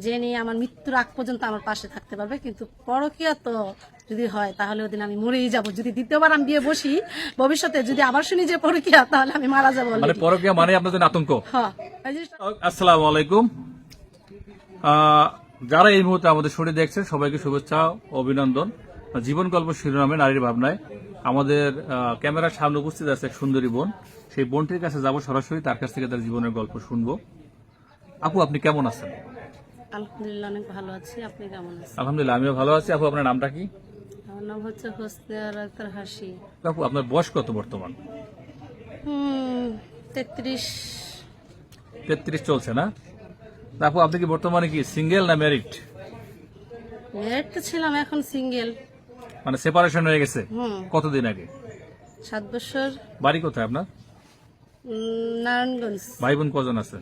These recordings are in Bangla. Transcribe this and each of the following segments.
যে নিয়ে আমার মৃত্যুর আগ পর্যন্ত আমার পাশে থাকতে পারবে কিন্তু পরকিয়া তো যদি হয় তাহলে ওদিন আমি মরেই যাব। যদি দ্বিতীয়বার আমি বিয়ে বসি ভবিষ্যতে যদি আবার শুনি যে পরকিয়া তাহলে আমি মারা যাব মানে পরকিয়া মানে আতঙ্ক। হ্যাঁ এই জিনিসটা- আসসালামু আলাইকুম। যারা এই মুহূর্তে আমাদের শরীর দেখছেন সবাইকে শুভেচ্ছা ও অভিনন্দন। জীবন গল্প শিরোনামে নারীর ভাবনায় আমাদের ক্যামেরার সামনে উপস্থিত আছে এক সুন্দরী বোন। সেই বোনটির কাছে যাব সরাসরি তার কাছ থেকে তার জীবনের গল্প শুনব। আপু আপনি কেমন আছেন? আলহামদুলিল্লাহ অনেক ভালো আছি। আপনি কেমন আছেন? আলহামদুলিল্লাহ আমিও ভালো আছি। আপু আপনার নামটা কি? আমার নাম হচ্ছে হোসনে আক্তার হাসি। আপু আপনার বয়স কত বর্তমান? তেত্রিশ। তেত্রিশ চলছে না? আপু আপনি কি বর্তমানে কি সিঙ্গেল না ম্যারিড মেয়ের তো ছিলাম এখন সিঙ্গেল মানে সেপারেশন হয়ে গেছে? কতদিন আগে? সাত বছর। বাড়ি কোথায় আপনার? নারায়ণগঞ্জ। ভাই বোন কজন আছে?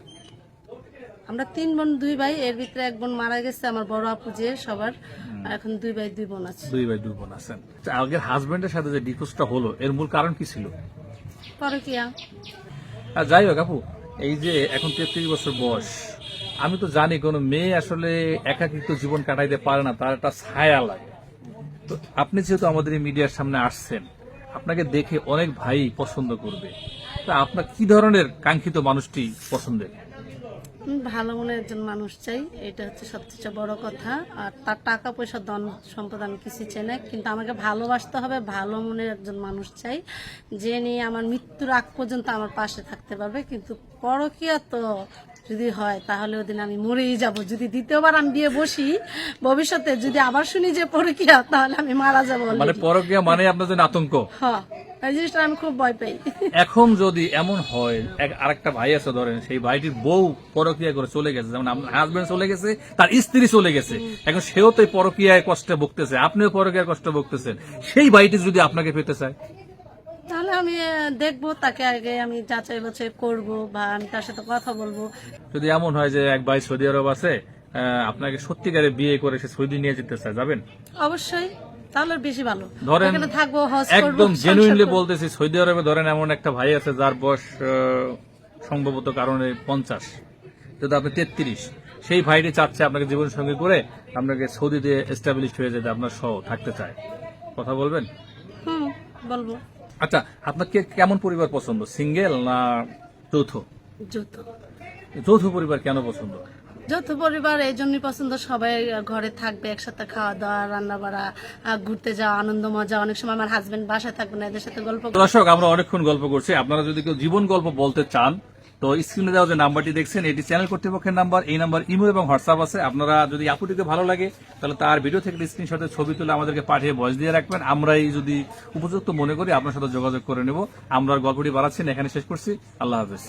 আমরা তিন বোন দুই ভাই এর ভিতরে এক বোন মারা গেছে আমার বড় আপু যে সবার। এখন দুই ভাই দুই বোন আছে। দুই ভাই দুই বোন আছেন আচ্ছা, আগের হাজবেন্ডের সাথে যে ডিভোর্সটা হলো এর মূল কারণ কি ছিল? পরকিয়া। আর যাই হোক আপু এই যে এখন তেত্রিশ বছর বয়স আমি তো জানি কোনো মেয়ে আসলে একাকিত্ব জীবন কাটাইতে পারে না তার একটা ছায়া লাগে। তো আপনি যেহেতু আমাদের এই মিডিয়ার সামনে আসছেন আপনাকে দেখে অনেক ভাই পছন্দ করবে। তা আপনার কি ধরনের কাঙ্ক্ষিত মানুষটি পছন্দের? ভালো মনের একজন মানুষ চাই এটা হচ্ছে সবচেয়ে বড় কথা। আর তার টাকা পয়সা ধন সম্পদ আমি কিছু চাই না কিন্তু আমাকে ভালোবাসতে হবে ভালো মনের একজন মানুষ চাই যে নিয়ে আমার মৃত্যুর আগ পর্যন্ত আমার পাশে থাকতে পারবে। কিন্তু পরকিয়া তো যদি হয় তাহলে ওদিন আমি মরেই যাব। যদি দ্বিতীয়বার আমি বিয়ে বসি ভবিষ্যতে যদি আবার শুনি যে পরকিয়া তাহলে আমি মারা যাব মানে পরকিয়া মানে আপনার জন্য আতঙ্ক? হ্যাঁ। এই জিনিসটা আমি খুব ভয় পাই। এখন যদি এমন হয় এক আরেকটা ভাই আছে ধরেন সেই ভাইটির বউ পরকিয়া করে চলে গেছে যেমন আপনার হাজবেন্ড চলে গেছে তার স্ত্রী চলে গেছে এখন সেও তো পরকিয়ায় কষ্টে ভুগতেছে আপনিও পরকিয়ার কষ্টে ভুগতেছেন। সেই ভাইটি যদি আপনাকে পেতে চায়? তাহলে আমি দেখব তাকে আগে আমি যাচাই বাছাই করব বা আমি তার সাথে কথা বলব। যদি এমন হয় যে এক ভাই সৌদি আরব আছে আপনাকে সত্যিকারে বিয়ে করে সে সৌদি নিয়ে যেতে চায় যাবেন? অবশ্যই। তাহলে বেশি ভালো। ধরেন থাকব একদম জেনুইনলি বলতেছি সৌদি আরবে ধরেন এমন একটা ভাই আছে যার বয়স সম্ভবত কারণে পঞ্চাশ যদি আপনি তেত্রিশ সেই ভাইটি চাচ্ছে আপনাকে জীবন সঙ্গী করে আপনাকে সৌদিতে এস্টাবলিশ হয়ে যেতে আপনার সহ থাকতে চায়। কথা বলবেন? হুম বলব। আচ্ছা আপনাকে কেমন পরিবার পছন্দ সিঙ্গেল না যৌথ? যৌথ। যৌথ পরিবার কেন পছন্দ? যৌথ পরিবার এই জন্যই পছন্দ, সবাই ঘরে থাকবে, একসাথে খাওয়া দাওয়া রান্না বাড়া ঘুরতে যাওয়া, আনন্দ, মজা। অনেক সময় আমার হাজবেন্ড বাসায় থাকবে না, এদের সাথে গল্প দর্শক, আমরা অনেকক্ষণ গল্প করছি। আপনারা যদি কেউ জীবন গল্প বলতে চান, তো স্ক্রিনে দেওয়া যে নাম্বারটি দেখছেন, এটি চ্যানেল কর্তৃপক্ষের নাম্বার। এই নাম্বার ইমো এবং হোয়াটসঅ্যাপ আছে। আপনারা যদি আপুটিকে ভালো লাগে, তাহলে তার ভিডিও থেকে স্ক্রিনশটের ছবি তুলে আমাদেরকে পাঠিয়ে ভয়েস দিয়ে রাখবেন। আমরা এই যদি উপযুক্ত মনে করি, আপনার সাথে যোগাযোগ করে নেব। আমরা গল্পটি বাড়াচ্ছি এখানে শেষ করছি। আল্লাহ হাফেজ।